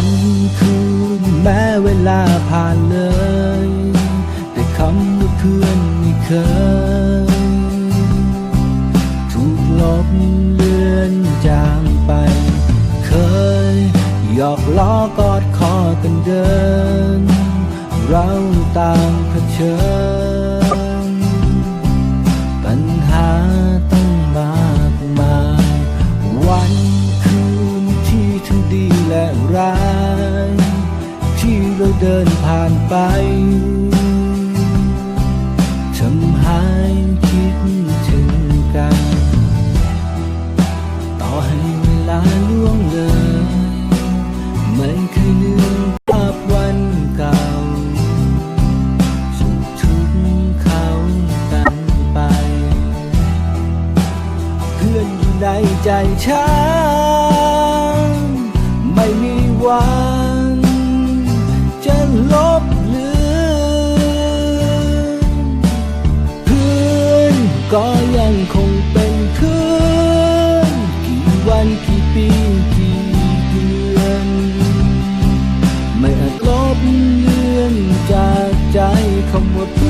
วันคืนแม้เวลาผ่านเลย แต่คำว่าเพื่อนไม่เคย ถูกลบเลือนจางไป เคยหยอกล้อกอดคอกันเดิน เราต่างเผชิญ เดินผ่านไปทำให้คิดถึงกัน ต่อให้เวลาล่วงเลย ไม่เคยลืมภาพวันเก่าสุขทุกข์เขากันไป เพื่อนอยู่ในใจฉันไม่มีวัน วันกี่ปีกี่เดือน ไม่อาจลบเลือนจากใจคำว่าเพื่อ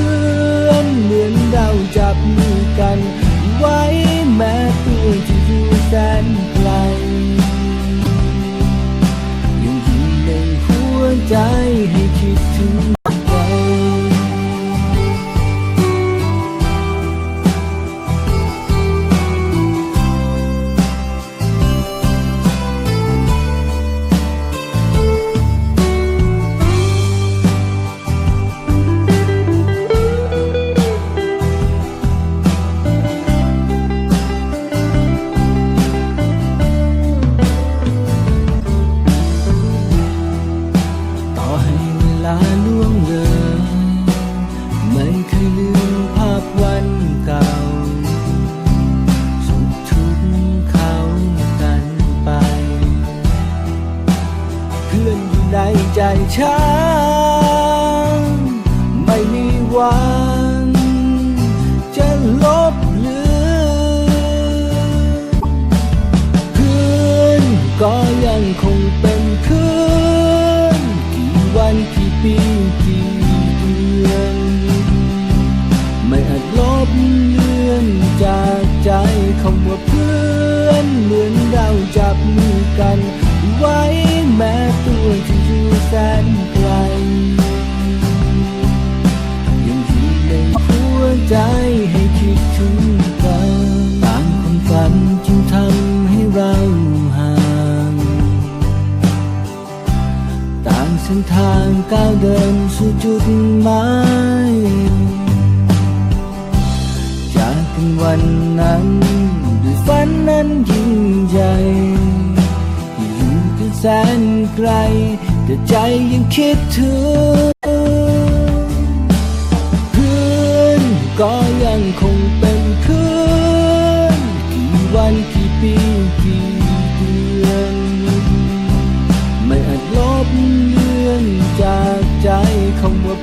ในใจฉันไม่มีวัน จะลบเลือนเพื่อนก็ยังคงเป็นเพื่อนกี่วันกี่ปีกี่เดือน ไม่อาจลบเลือนจากใจคำว่าเพื่อนเหมือนเราจับมือกันไว้ แสนไกล ยังอยู่ในหัวใจให้คิดถึงกันต่างความฝันจึงทำให้เราห่าง ต่างเส้นทางก้าวเดินสู่จุดหมายจากกันวันนั้นด้วยฝันนั้นยิ่งใหญ่อยู่กันแสนไกล แต่ใจยังคิดถึงเพื่อนก็ยังคงเป็นเพื่อนกี่วันกี่ปีกี่เดือนไม่อาจลบเลือนจากใจคำว่า